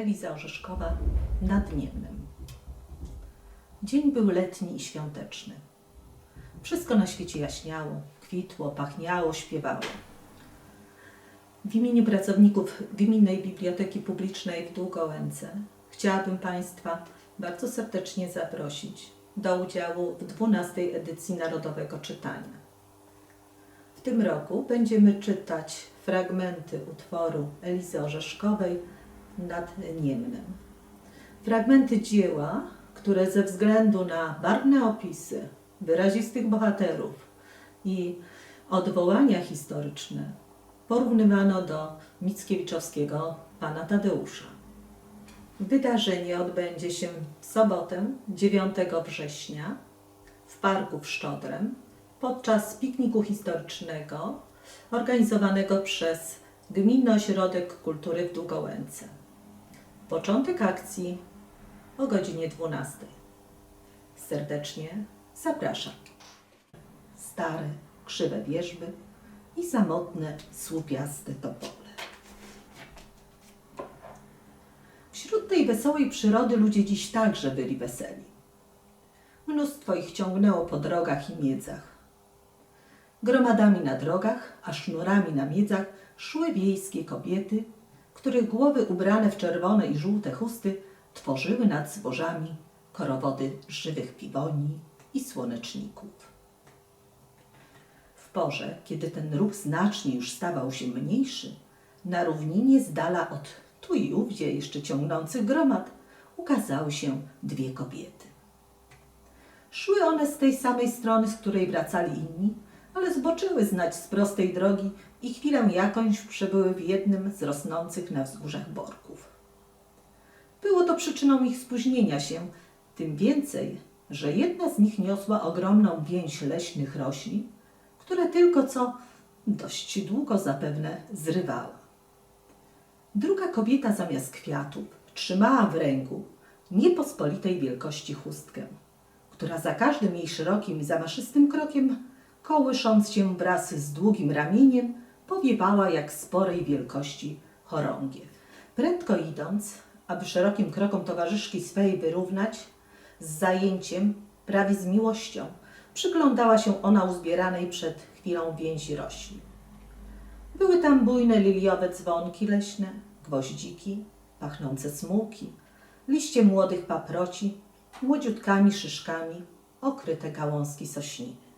Eliza Orzeszkowa nad Niemnem. Dzień był letni i świąteczny. Wszystko na świecie jaśniało, kwitło, pachniało, śpiewało. W imieniu pracowników Gminnej Biblioteki Publicznej w Długołęce chciałabym Państwa bardzo serdecznie zaprosić do udziału w 12 edycji Narodowego Czytania. W tym roku będziemy czytać fragmenty utworu Elizy Orzeszkowej nad Niemnem. Fragmenty dzieła, które ze względu na barwne opisy, wyrazistych bohaterów i odwołania historyczne porównywano do Mickiewiczowskiego Pana Tadeusza. Wydarzenie odbędzie się w sobotę 9 września w Parku w Szczodrem podczas pikniku historycznego organizowanego przez Gminny Ośrodek Kultury w Długołęce. Początek akcji o godzinie 12. Serdecznie zapraszam. Stare, krzywe wierzby i samotne, słupiaste topole. Wśród tej wesołej przyrody ludzie dziś także byli weseli. Mnóstwo ich ciągnęło po drogach i miedzach. Gromadami na drogach, a sznurami na miedzach szły wiejskie kobiety, których głowy ubrane w czerwone i żółte chusty tworzyły nad zbożami korowody żywych piwoni i słoneczników. W porze, kiedy ten ruch znacznie już stawał się mniejszy, na równinie z dala od tu i ówdzie jeszcze ciągnących gromad ukazały się dwie kobiety. Szły one z tej samej strony, z której wracali inni, ale zboczyły znać z prostej drogi i chwilę jakąś przebyły w jednym z rosnących na wzgórzach borków. Było to przyczyną ich spóźnienia się, tym więcej, że jedna z nich niosła ogromną więź leśnych roślin, które tylko co dość długo zapewne zrywała. Druga kobieta zamiast kwiatów trzymała w ręku niepospolitej wielkości chustkę, która za każdym jej szerokim i zamaszystym krokiem, kołysząc się wraz z długim ramieniem, powiewała jak sporej wielkości chorągiew. Prędko idąc, aby szerokim krokom towarzyszki swej wyrównać, z zajęciem, prawie z miłością, przyglądała się ona uzbieranej przed chwilą więzi roślin. Były tam bujne liliowe dzwonki leśne, gwoździki, pachnące smułki, liście młodych paproci, młodziutkami szyszkami, okryte gałązki sośniny.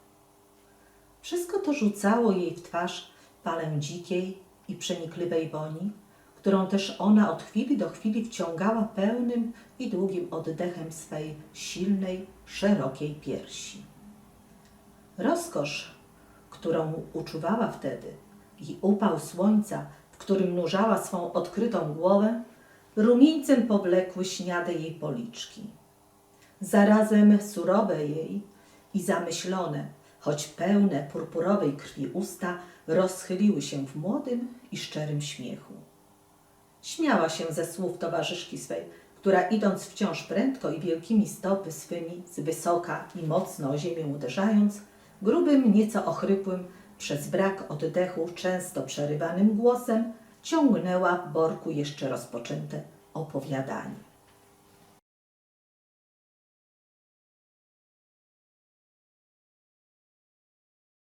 Wszystko to rzucało jej w twarz falę dzikiej i przenikliwej woni, którą też ona od chwili do chwili wciągała pełnym i długim oddechem swej silnej, szerokiej piersi. Rozkosz, którą uczuwała wtedy i upał słońca, w którym nurzała swą odkrytą głowę, rumieńcem powlekły śniade jej policzki. Zarazem surowe jej i zamyślone, choć pełne purpurowej krwi usta rozchyliły się w młodym i szczerym śmiechu. Śmiała się ze słów towarzyszki swej, która idąc wciąż prędko i wielkimi stopy swymi z wysoka i mocno o ziemię uderzając, grubym, nieco ochrypłym, przez brak oddechu często przerywanym głosem, ciągnęła w borku jeszcze rozpoczęte opowiadanie.